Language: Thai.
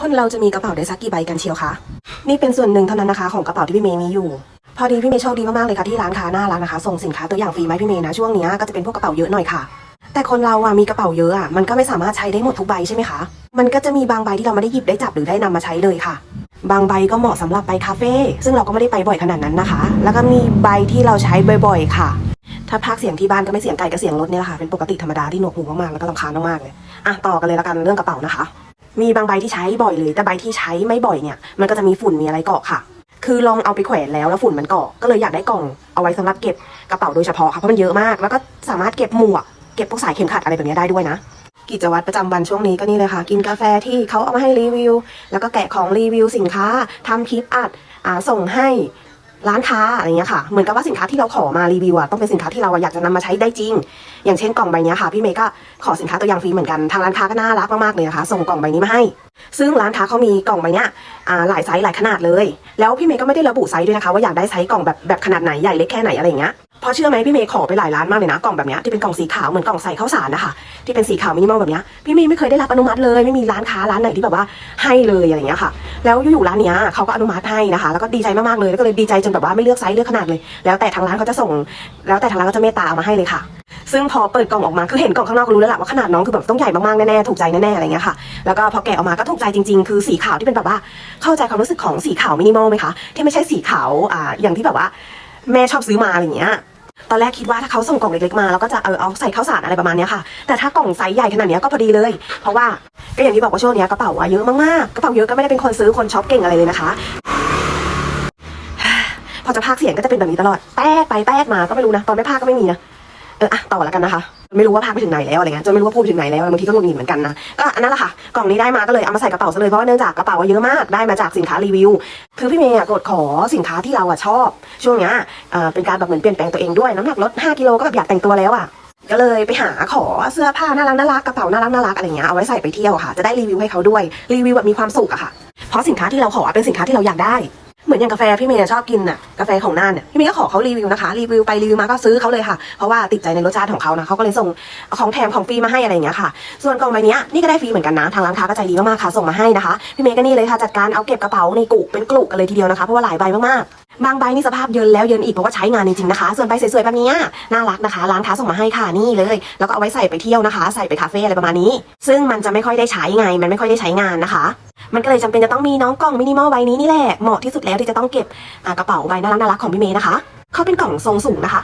คนเราจะมีกระเป๋าได้สักกี่ใบกันเชียวคะ นี่เป็นส่วนหนึ่งเท่านั้นนะคะของกระเป๋าที่พี่เมย์มีอยู่ พอดีพี่เมย์โชคดีมากๆเลยค่ะที่ร้านค้าหน้าร้านนะคะ ส่งสินค้าตัวอย่างฟรีมาให้พี่เมย์นะช่วงนี้ก็จะเป็นพวกกระเป๋าเยอะหน่อยค่ะ แต่คนเราอะมีกระเป๋าเยอะอะมันก็ไม่สามารถใช้ได้หมดทุกใบใช่ไหมคะ มันก็จะมีบางใบที่เราไม่ได้หยิบได้จับหรือได้นำมาใช้เลยค่ะ บางใบก็เหมาะสำหรับไปคาเฟ่ซึ่งเราก็ไม่ได้ไปบ่อยขนาดนั้นนะคะ แล้วก็มีใบที่เราใช้บ่อย ๆ ค่ะ ถ้าพากเสียงที่บ้านก็ไม่เสียงไก่ก็เสียงรถเนี่ยแหละค่ะเป็นปกติธรรมดาที่หนวกหูมากๆแล้วก็รำคาญมากๆเลยอะต่อกันเลยละกันเรื่องกระเป๋านะคะ มีบางใบที่ใช้บ่อยเลย แต่ใบที่ใช้ไม่บ่อยเนี่ย มันก็จะมีฝุ่นมีอะไรเกาะค่ะ คือลองเอาไปแขวนแล้วแล้วฝุ่นมันเกาะ ก็เลยอยากได้กล่องเอาไว้สำหรับเก็บกระเป๋าโดยเฉพาะค่ะ เพราะมันเยอะมาก แล้วก็สามารถเก็บหมวก เก็บพวกสายเข็มขัดอะไรแบบนี้ได้ด้วยนะ กิจวัตรประจำวันช่วงนี้ก็นี่เลยค่ะ กินกาแฟที่เขาเอามาให้รีวิว แล้วก็แกะของรีวิวสินค้าทำคลิปอัดอส่งให้ ร้านค้าอะไรเงี้ยค่ะเหมือนกับว่าสินค้าที่เราขอมารีวิวอะต้องเป็นสินค้าที่เราอยากจะนำมาใช้ได้จริง อย่างเช่นกล่องใบนี้ค่ะพี่เมย์ก็ขอสินค้าตัวอย่างฟรีเหมือนกันทางร้านค้าก็น่ารักมากๆเลยนะคะส่งกล่องใบนี้มาให้ ซึ่งร้านค้าเขามีกล่องใบนี้หลายไซส์หลายขนาดเลย แล้วพี่เมย์ก็ไม่ได้ระบุไซส์ด้วยนะคะ ว่าอยากได้ไซส์กล่องแบบแบบขนาดไหนใหญ่เล็กแค่ไหนอะไรเงี้ย พราะเชื่อไหมพี่เมย์ขอไปหลายร้านมากเลยนะกล่องแบบนี้ที่เป็นกล่องสีขาวเหมือนกล่องใส่ข้าวสารนะคะที่เป็นสีขาวมินิมอลแบบนี้พี่เมย์ไม่เคยได้รับอนุมัติเลยไม่มีร้านค้าร้านไหนที่แบบว่าให้เลยอะไรอย่างเงี้ยค่ะ แล้วอยู่ๆร้านเนี้ยเขาก็อนุมัติให้นะคะ แล้วก็ดีใจมากๆเลยแล้วก็เลยดีใจจนแบบว่าไม่เลือกไซส์เลือกขนาดเลย แล้วแต่ทางร้านเขาจะส่ง แล้วแต่ทางร้านก็จะเมตตาเอามาให้เลยค่ะซึ่งพอเปิดกล่องออกมาคือเห็นกล่องข้างนอกก็รู้แล้วแหละว่าขนาดน้องคือแบบต้องใหญ่มากๆแน่ๆถูกใจแน่ๆอะไรเงี้ยค่ะแล้วก็พอแกะออกมาก็ถูกใจจริง ๆ คือสีขาวที่เป็นแบบว่าเข้าใจความรู้สึกของสีขาวมินิมอลไหมคะที่ไม่ใช่สีขาวอ่าอย่างที่แบบว่า แม่ชอบซื้อมาอะไรอย่างเงี้ยตอนแรกคิดว่าถ้าเขาส่งกล่องเล็กๆมาเราก็จะเออเอาใส่ข้าวสารอะไรประมาณนี้ค่ะ แต่ถ้ากล่องไซส์ใหญ่ขนาดนี้ก็พอดีเลย เพราะว่าก็อย่างที่บอกว่าช่วงนี้กระเป๋าอะเยอะมากๆกระเป๋าเยอะก็ไม่ได้เป็นคนซื้อคนช็อปเก่งอะไรเลยนะคะ พอจะพากเสียงก็จะเป็นแบบนี้ตลอดแป๊กไปแป๊กมาก็ไม่รู้นะ ตอนไม่พากก็ไม่มีนะเอออะต่อแล้วกันนะคะ ไม่รู้ว่าพากไปถึงไหนแล้วอะไรเงี้ยจนไม่รู้ว่าพูดถึงไหนแล้วบางทีก็หงุดหงิดเหมือนกันนะก็อันนั้นแหละค่ะกล่องนี้ได้มาก็เลยเอามาใส่กระเป๋าซะเลยเพราะว่าเนื่องจากกระเป๋าเยอะมากได้มาจากสินค้ารีวิวคือพี่เมย์อะกดขอสินค้าที่เราอะชอบ ช่วงเนี้ยเอ่อเป็นการแบบเหมือนเปลี่ยนแปลงตัวเองด้วยน้ำหนักลด5กิโลก็แบบอยากแต่งตัวแล้วอะก็เลยไปหาขอเสื้อผ้าน่ารักน่ารักกระเป๋าน่ารักน่ารักอะไรเงี้ยเอาไว้ใส่ไปเที่ยวค่ะ จะได้รีวิวให้เขาด้วยรีวิวแบบมีความสุขอะค่ะ เพราะสินค้าที่เราขอเป็นสินค้าที่เราอยากได้ เหมือนอย่างกาแฟพี่เมย์ชอบกินน่ะกาแฟของน่านเนี่ยพี่เมย์ก็ขอเขารีวิวนะคะรีวิวไปรีวิวมาก็ซื้อเขาเลยค่ะเพราะว่าติดใจในรสชาติของเขานะเขาก็เลยส่งของแถมของฟรีมาให้อะไรอย่างเงี้ยค่ะ ส่วนกล่องใบนี้นี่ก็ได้ฟรีเหมือนกันนะทางร้านค้าก็ใจดีมากๆค่ะส่งมาให้นะคะพี่เมย์ก็นี่เลยค่ะจัดการเอาเก็บกระเป๋าในกุเป็นกลุกันเลยทีเดียวนะคะเพราะว่าหลายใบมากๆ บางใบนี่สภาพเยินแล้วเยินอีกเพราะว่าใช้งานจริงๆนะคะ ส่วนใบสวยๆแบบนี้น่ารักนะคะ ร้านค้าส่งมาให้ค่ะนี่เลย แล้วก็เอาไว้ใส่ไปเที่ยวนะคะ ใส่ไปคาเฟ่อะไรประมาณนี้ ซึ่งมันจะไม่ค่อยได้ใช้ไง มันไม่ค่อยได้ใช้งานนะคะ มันก็เลยจำเป็นจะต้องมีน้องกล่องมินิมอลใบนี้นี่แหละเหมาะที่สุดแล้วที่จะต้องเก็บกระเป๋าใบน่ารักๆของพี่เมย์นะคะเขาเป็นกล่องทรงสูงนะคะ